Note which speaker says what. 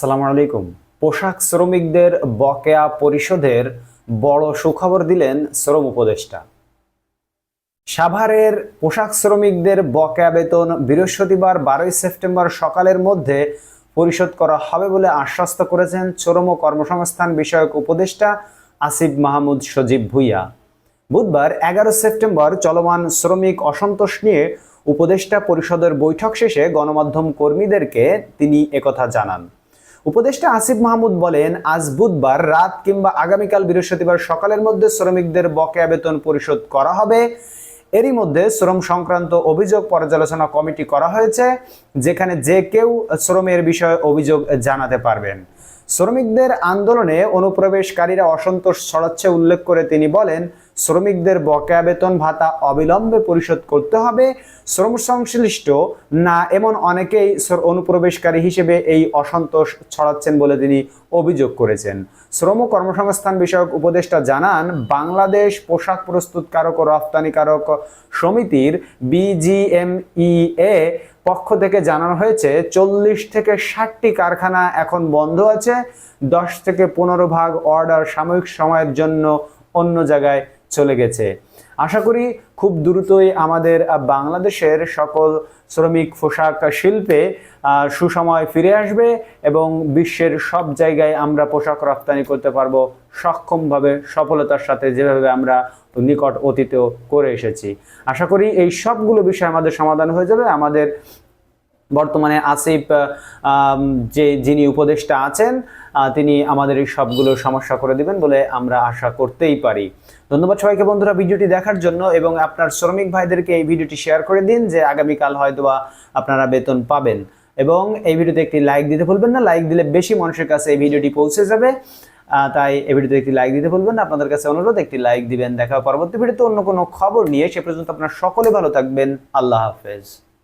Speaker 1: সালাম আলাইকুম পোশাক শ্রমিকদের বকেয়া পরিশোধের বড় সুখবর দিলেন শ্রম উপদেষ্টা সাভারের পোশাক শ্রমিকদের বকেয়া বেতন বৃহস্পতিবার বারোই সেপ্টেম্বর সকালের মধ্যে পরিশোধ করা হবে বলে আশ্বস্ত করেছেন চরম কর্মসংস্থান বিষয়ক উপদেষ্টা আসিফ মাহমুদ সজীব ভুইয়া বুধবার এগারো সেপ্টেম্বর চলমান শ্রমিক অসন্তোষ নিয়ে উপদেষ্টা পরিষদের বৈঠক শেষে গণমাধ্যম কর্মীদেরকে তিনি একথা জানান উপদেষ্টা আসিফ মাহমুদ বলেন আজ বুধবার রাত কিংবা আগামীকাল বৃহস্পতিবার সকালের মধ্যে শ্রমিকদের বকেয়া বেতন পরিশোধ করা হবে এরই মধ্যে শ্রম সংক্রান্ত অভিযোগ পর্যালোচনা কমিটি করা হয়েছে যেখানে যে কেউ শ্রমের বিষয়ে অভিযোগ জানাতে পারবেন শ্রমিকদের আন্দোলনে অনুপ্রবেশকারীরা অসন্তোষ ছড়াচ্ছে উল্লেখ করে তিনি বলেন শ্রমিকদের বকেয়া বেতন ভাতা অবিলম্বে পরিশোধ করতে হবে শ্রম সংশ্লিষ্ট না এমন অনেকেই অনুপ্রবেশকারী হিসেবে এই অসন্তোষ ছড়াচ্ছেন বলে তিনি অভিযোগ করেছেন শ্রম কর্মসংস্থান বিষয়ক উপদেষ্টা জানান বাংলাদেশ পোশাক প্রস্তুতকারক ও রপ্তানিকারক সমিতির বিজিএমইএ পক্ষ থেকে জানানো হয়েছে চল্লিশ থেকে ষাটটি কারখানা এখন বন্ধ আছে দশ থেকে পনেরো ভাগ অর্ডার সাময়িক সময়ের জন্য অন্য জায়গায় চলে গেছে আশা করি খুব দ্রুতই আমাদের বাংলাদেশের সকল শ্রমিক পোশাক শিল্পে সুসময় ফিরে আসবে এবং বিশ্বের সব জায়গায় আমরা পোশাক রপ্তানি করতে পারবো সক্ষমভাবে সফলতার সাথে যেভাবে আমরা নিকট অতীতেও করে এসেছি আশা করি এই সবগুলো বিষয় আমাদের সমাধান হয়ে যাবে আমাদের বর্তমানে আসিফ যে যিনি উপদেষ্টা আছেন তিনি আমাদের এই সবগুলো সমস্যা করে দিবেন বলে আমরা আশা করতেই পারি ধন্যবাদ সবাইকে বন্ধুরা ভিডিওটি দেখার জন্য এবং আপনার শ্রমিক ভাইদেরকে এই ভিডিওটি শেয়ার করে দিন যে আগামীকাল বা আপনারা বেতন পাবেন এবং এই ভিডিওতে একটি লাইক দিতে ভুলবেন না লাইক দিলে বেশি মানুষের কাছে এই ভিডিওটি পৌঁছে যাবে তাই এই ভিডিওতে একটি লাইক দিতে ভুলবেন না আপনাদের কাছে অনুরোধ একটি লাইক দিবেন দেখা পরবর্তী ভিডিওতে অন্য কোনো খবর নিয়ে সে পর্যন্ত আপনার সকলে ভালো থাকবেন আল্লাহ হাফেজ